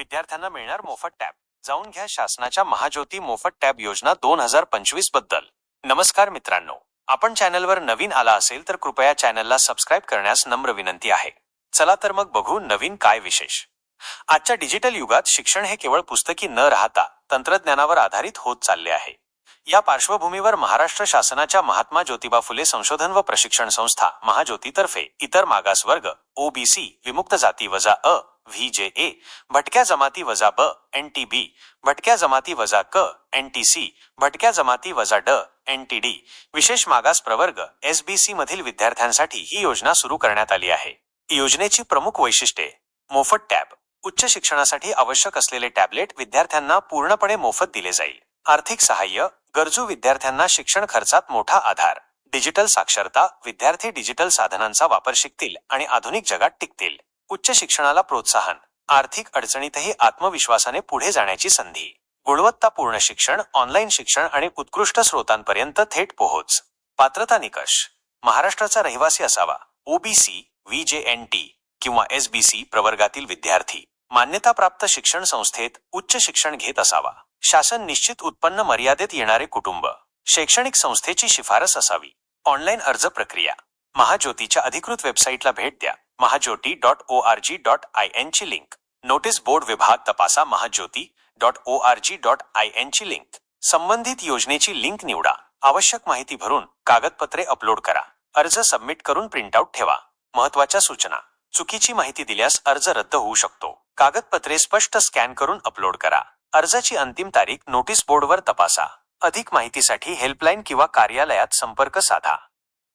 विद्यार्थ्यांना मिळणार मोफत टॅब. जाऊन घ्या शासनाच्या महाज्योती मोफत टॅब योजना दोन हजार पंचवीसबद्दल. नमस्कार मित्रांनो. आपण चॅनलवर नवीन आला असेल तर कृपया चॅनलला सबस्क्राईब करण्यास नम्र विनंती आहे. चला तर मग बघू नवीन काय विशेष. आजच्या डिजिटल युगात शिक्षण हे केवळ पुस्तकी न राहता तंत्रज्ञानावर आधारित होत चालले आहे. या पार्श्वभूमीवर महाराष्ट्र शासनाच्या महात्मा ज्योतिबा फुले संशोधन व प्रशिक्षण संस्था महाज्योतीतर्फे इतर मागास वर्ग ओबीसी विमुक्त जाती वजा अ व्ही जे ए भटक्या जमाती वजा ब एन टी बी भटक्या जमाती वजा क एन टी सी भटक्या जमाती वजा ड एन टी डी विशेष मागास प्रवर्ग एस बी सी मधील विद्यार्थ्यांसाठी ही योजना सुरू करण्यात आली आहे. योजनेची प्रमुख वैशिष्ट्ये. मोफत टॅब. उच्च शिक्षणासाठी आवश्यक असलेले टॅबलेट विद्यार्थ्यांना पूर्णपणे मोफत दिले जाईल. आर्थिक सहाय्य. गरजू विद्यार्थ्यांना शिक्षण खर्चात मोठा आधार. डिजिटल साक्षरता. विद्यार्थी डिजिटल साधनांचा वापर शिकतील आणि आधुनिक जगात टिकतील. उच्च शिक्षणाला प्रोत्साहन आर्थिक अडचणीतही आत्मविश्वासाने पुढे जाण्याची संधी. गुणवत्तापूर्ण शिक्षण ऑनलाईन शिक्षण आणि उत्कृष्ट स्रोतांपर्यंत थेट पोहोच. पात्रता निकष. महाराष्ट्राचा रहिवासी असावा. OBC V J N T किंवा एस बी सी प्रवर्गातील विद्यार्थी. मान्यताप्राप्त शिक्षण संस्थेत उच्च शिक्षण घेत असावा. शासन निश्चित उत्पन्न मर्यादेत येणारे कुटुंब. शैक्षणिक संस्थेची शिफारस असावी. ऑनलाईन अर्ज प्रक्रिया. महाज्योतीच्या अधिकृत वेबसाईटला भेट द्या. Mahajyoti dot O R G dot I ची लिंक नोटीस बोर्ड विभाग तपासा Mahajyoti dot O R G dot I ची लिंक संबंधित योजनेची लिंक निवडा. आवश्यक माहिती भरून कागदपत्रे अपलोड करा. अर्ज सबमिट करून प्रिंटआउट ठेवा. महत्त्वाच्या सूचना. चुकीची माहिती दिल्यास अर्ज रद्द होऊ शकतो. कागदपत्रे स्पष्ट स्कॅन करून अपलोड करा. अर्जाची अंतिम तारीख नोटीस बोर्डवर तपासा. अधिक माहितीसाठी हेल्पलाईन किंवा कार्यालयात संपर्क साधा.